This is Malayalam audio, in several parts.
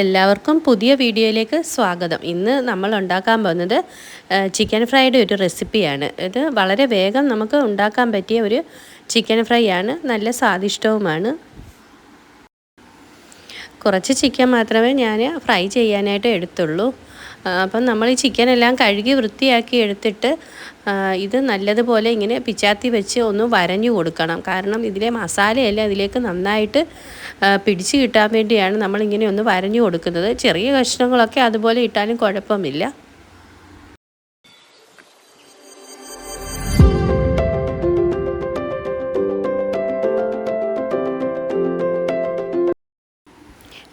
എല്ലാവർക്കും പുതിയ വീഡിയോയിലേക്ക് സ്വാഗതം. ഇന്ന് നമ്മൾ ഉണ്ടാക്കാൻ പോകുന്നത് ചിക്കൻ ഫ്രൈയുടെ ഒരു റെസിപ്പിയാണ് ഇത് വളരെ വേഗം നമുക്ക് ഉണ്ടാക്കാൻ പറ്റിയ ഒരു ചിക്കൻ ഫ്രൈ ആണ് നല്ല സ്വാദിഷ്ടവുമാണ്. കുറച്ച് ചിക്കൻ മാത്രമേ ഞാൻ ഫ്രൈ ചെയ്യാനായിട്ട് എടുത്തുള്ളൂ. അപ്പം നമ്മൾ ഈ ചിക്കനെല്ലാം കഴുകി വൃത്തിയാക്കി എടുത്തിട്ട് ഇത് നല്ലതുപോലെ ഇങ്ങനെ പിച്ചാത്തി വെച്ച് ഒന്ന് വരഞ്ഞു കൊടുക്കണം. കാരണം ഇതിലെ മസാലയെല്ലാം ഇതിലേക്ക് നന്നായിട്ട് പിടിച്ച് കിട്ടാൻ വേണ്ടിയാണ് നമ്മളിങ്ങനെ ഒന്ന് വരഞ്ഞു കൊടുക്കുന്നത്. ചെറിയ കഷ്ണങ്ങളൊക്കെ അതുപോലെ ഇട്ടാലും കുഴപ്പമില്ല.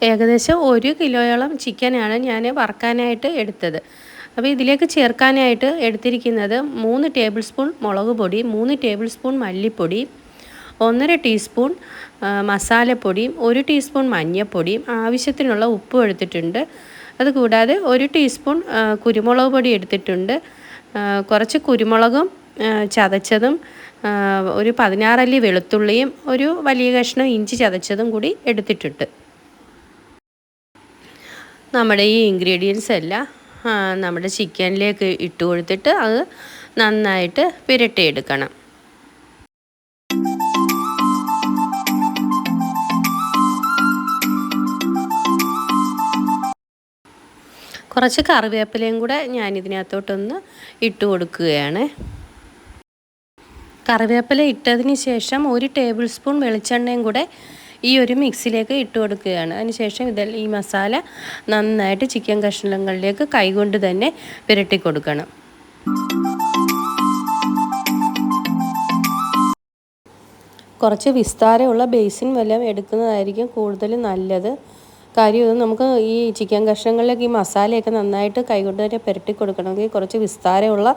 ഏകദേശം ഒരു കിലോയോളം ചിക്കനാണ് ഞാൻ വറക്കാനായിട്ട് എടുത്തത്. അപ്പോൾ ഇതിലേക്ക് ചേർക്കാനായിട്ട് എടുത്തിരിക്കുന്നത് മൂന്ന് ടേബിൾ സ്പൂൺ മുളക് പൊടി മൂന്ന് ടേബിൾ സ്പൂൺ മല്ലിപ്പൊടി ഒന്നര ടീസ്പൂൺ മസാലപ്പൊടിയും ഒരു ടീസ്പൂൺ മഞ്ഞൾപ്പൊടിയും ആവശ്യത്തിനുള്ള ഉപ്പും എടുത്തിട്ടുണ്ട്. അതുകൂടാതെ ഒരു ടീസ്പൂൺ കുരുമുളക് പൊടി എടുത്തിട്ടുണ്ട്. കുറച്ച് കുരുമുളകും ചതച്ചതും ഒരു പതിനാറല്ലി വെളുത്തുള്ളിയും ഒരു വലിയ കഷ്ണം ഇഞ്ചി ചതച്ചതും കൂടി എടുത്തിട്ടുണ്ട്. നമ്മുടെ ഈ ഇൻഗ്രീഡിയൻസ് എല്ലാം നമ്മുടെ ചിക്കനിലേക്ക് ഇട്ട് കൊടുത്തിട്ട് അത് നന്നായിട്ട് പുരട്ടിയെടുക്കണം കുറച്ച് കറിവേപ്പിലയും കൂടെ ഞാൻ ഇതിനകത്തോട്ടൊന്ന് ഇട്ട് കൊടുക്കുകയാണ്. കറിവേപ്പില ഇട്ടതിന് ശേഷം ഒരു ടേബിൾ സ്പൂൺ വെളിച്ചെണ്ണയും കൂടെ ഈ ഒരു മിക്സിലേക്ക് ഇട്ട് കൊടുക്കുകയാണ്. അതിനുശേഷം ഇതിൽ ഈ മസാല നന്നായിട്ട് ചിക്കൻ കഷ്ണങ്ങളിലേക്ക് കൈകൊണ്ട് തന്നെ പുരട്ടി കൊടുക്കണം. കുറച്ച് വിസ്താരമുള്ള ബേസിൻ വല്ലതും എടുക്കുന്നതായിരിക്കും കൂടുതൽ നല്ലത്. കാര്യം ഇത് നമുക്ക് ഈ ചിക്കൻ കഷ്ണങ്ങളിലേക്ക് ഈ മസാലയൊക്കെ നന്നായിട്ട് കൈകൊണ്ട് തന്നെ പുരട്ടി കൊടുക്കണമെങ്കിൽ കുറച്ച് വിസ്താരമുള്ള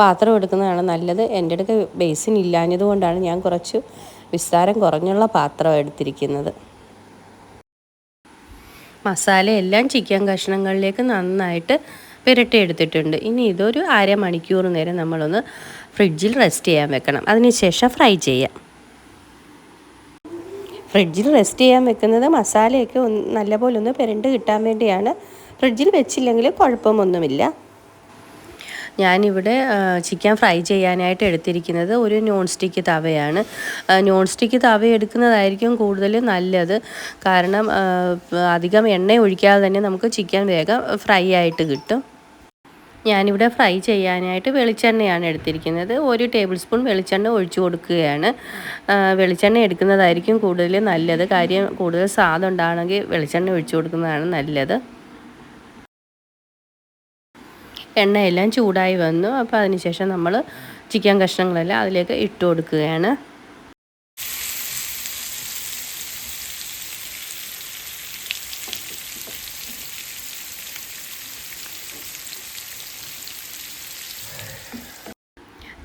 പാത്രം എടുക്കുന്നതാണ് നല്ലത്. എന്റെ അടുക്ക് ബേസിൻ ഇല്ലാഞ്ഞതുകൊണ്ടാണ് ഞാൻ കുറച്ച് വിസ്താരം കുറഞ്ഞുള്ള പാത്രം എടുത്തിരിക്കുന്നത്. മസാലയെല്ലാം ചിക്കൻ കഷ്ണങ്ങളിലേക്ക് നന്നായിട്ട് പുരട്ടിയെടുത്തിട്ടുണ്ട് ഇനി ഇതൊരു അരമണിക്കൂർ നേരം നമ്മളൊന്ന് ഫ്രിഡ്ജിൽ റെസ്റ്റ് ചെയ്യാൻ വെക്കണം. അതിനുശേഷം ഫ്രൈ ചെയ്യാം. ഫ്രിഡ്ജിൽ റെസ്റ്റ് ചെയ്യാൻ വെക്കുന്നത് മസാലയൊക്കെ നല്ലപോലെ ഒന്ന് പുരണ്ട് കിട്ടാൻ വേണ്ടിയാണ്. ഫ്രിഡ്ജിൽ വെച്ചില്ലെങ്കിൽ കുഴപ്പമൊന്നുമില്ല. ഞാനിവിടെ ചിക്കൻ ഫ്രൈ ചെയ്യാനായിട്ട് എടുത്തിരിക്കുന്നത് ഒരു നോൺ സ്റ്റിക്ക് തവയാണ്. നോൺ സ്റ്റിക്ക് തവ എടുക്കുന്നതായിരിക്കും കൂടുതൽ നല്ലത്. കാരണം അധികം എണ്ണ ഒഴിക്കാതെ തന്നെ നമുക്ക് ചിക്കൻ വേഗം ഫ്രൈ ആയിട്ട് കിട്ടും. ഞാനിവിടെ ഫ്രൈ ചെയ്യാനായിട്ട് വെളിച്ചെണ്ണയാണ് എടുത്തിരിക്കുന്നത്. ഒരു ടേബിൾ സ്പൂൺ വെളിച്ചെണ്ണ ഒഴിച്ചു കൊടുക്കുകയാണ്. വെളിച്ചെണ്ണ എടുക്കുന്നതായിരിക്കും കൂടുതൽ നല്ലത്. കാര്യം കൂടുതൽ സ്വാദുണ്ടാണെങ്കിൽ വെളിച്ചെണ്ണ ഒഴിച്ചു കൊടുക്കുന്നതാണ് നല്ലത്. എണ്ണയെല്ലാം ചൂടായി വന്നു. അപ്പോൾ അതിനുശേഷം നമ്മൾ ചിക്കൻ കഷ്ണങ്ങളെല്ലാം അതിലേക്ക് ഇട്ട് കൊടുക്കുകയാണ്.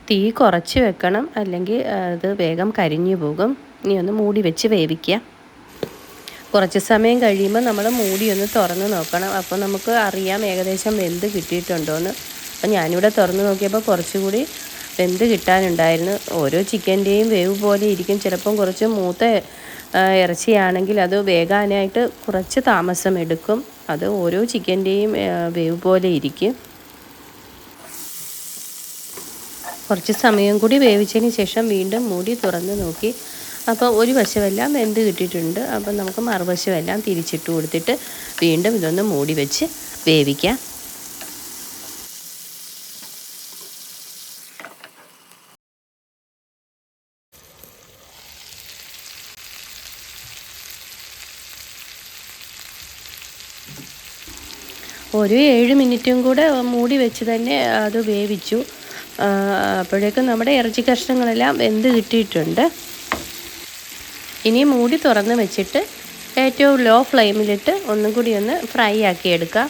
തീ കുറച്ച് വെക്കണം. അല്ലെങ്കിൽ അത് വേഗം കരിഞ്ഞു പോകും. ഇനി ഒന്ന് മൂടി വെച്ച് വേവിക്കുക കുറച്ച് സമയം കഴിയുമ്പോൾ നമ്മൾ മൂടി ഒന്ന് തുറന്ന് നോക്കണം. അപ്പോൾ നമുക്ക് അറിയാം ഏകദേശം വെന്ത് കിട്ടിയിട്ടുണ്ടോയെന്ന് അപ്പോൾ ഞാനിവിടെ തുറന്ന് നോക്കിയപ്പോൾ കുറച്ചുകൂടി വെന്ത് കിട്ടാനുണ്ടായിരുന്നു. ഓരോ ചിക്കന്റെയും വേവ് പോലെ ഇരിക്കും. ചിലപ്പം കുറച്ച് മൂത്ത ഇറച്ചിയാണെങ്കിൽ അത് വേകാനായിട്ട് കുറച്ച് താമസം എടുക്കും. അത് ഓരോ ചിക്കന്റെയും വേവ് പോലെ ഇരിക്കും. കുറച്ച് സമയം കൂടി വേവിച്ചതിന് ശേഷം വീണ്ടും മൂടി തുറന്ന് നോക്കി. അപ്പോൾ ഒരു വശമെല്ലാം വെന്ത് കിട്ടിയിട്ടുണ്ട്. അപ്പം നമുക്ക് മറുവശമെല്ലാം തിരിച്ചിട്ട് കൊടുത്തിട്ട് വീണ്ടും ഇതൊന്ന് മൂടി വെച്ച് വേവിക്കാം. ഒരു ഏഴ് മിനിറ്റും കൂടെ മൂടി വെച്ച് തന്നെ അത് വേവിച്ചു. അപ്പോഴേക്കും നമ്മുടെ ഇറച്ചി കഷ്ണങ്ങളെല്ലാം വെന്ത് കിട്ടിയിട്ടുണ്ട്. ഇനി മൂടി തുറന്ന് വെച്ചിട്ട് ഏറ്റവും ലോ ഫ്ലെയിമിലിട്ട് ഒന്നും കൂടി ഒന്ന് ഫ്രൈ ആക്കി എടുക്കാം.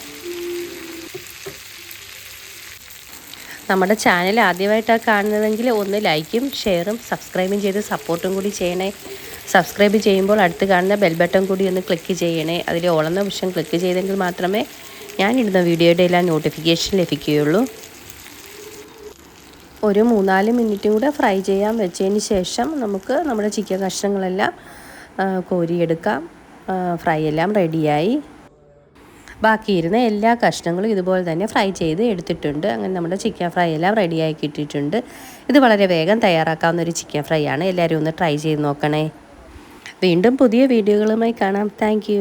നമ്മുടെ ചാനൽ ആദ്യമായിട്ടാണ് കാണുന്നതെങ്കിൽ ഒന്ന് ലൈക്കും ഷെയറും സബ്സ്ക്രൈബും ചെയ്ത് സപ്പോർട്ടും കൂടി ചെയ്യണേ. സബ്സ്ക്രൈബ് ചെയ്യുമ്പോൾ അടുത്ത് കാണുന്ന ബെൽ ബട്ടൺ കൂടി ഒന്ന് ക്ലിക്ക് ചെയ്യണേ. അതിൽ ഓളന്ന വിഷയം ക്ലിക്ക് ചെയ്തെങ്കിൽ മാത്രമേ ഞാനിടുന്ന വീഡിയോയുടെ എല്ലാം നോട്ടിഫിക്കേഷൻ ലഭിക്കുകയുള്ളൂ. ഒരു മൂന്നാൽ മിനിറ്റും കൂടെ ഫ്രൈ ചെയ്യാൻ വെച്ചതിന് ശേഷം നമുക്ക് നമ്മുടെ ചിക്കൻ കഷ്ണങ്ങളെല്ലാം കോരിയെടുക്കാം. ഫ്രൈ എല്ലാം റെഡിയായി. ബാക്കിയിരുന്ന എല്ലാ കഷ്ണങ്ങളും ഇതുപോലെ തന്നെ ഫ്രൈ ചെയ്ത് എടുത്തിട്ടുണ്ട്. അങ്ങനെ നമ്മുടെ ചിക്കൻ ഫ്രൈ എല്ലാം റെഡിയായി കിട്ടിയിട്ടുണ്ട്. ഇത് വളരെ വേഗം തയ്യാറാക്കാവുന്ന ഒരു ചിക്കൻ ഫ്രൈ ആണ് എല്ലാവരും ഒന്ന് ട്രൈ ചെയ്ത് നോക്കണേ. വീണ്ടും പുതിയ വീഡിയോകളുമായി കാണാം. താങ്ക്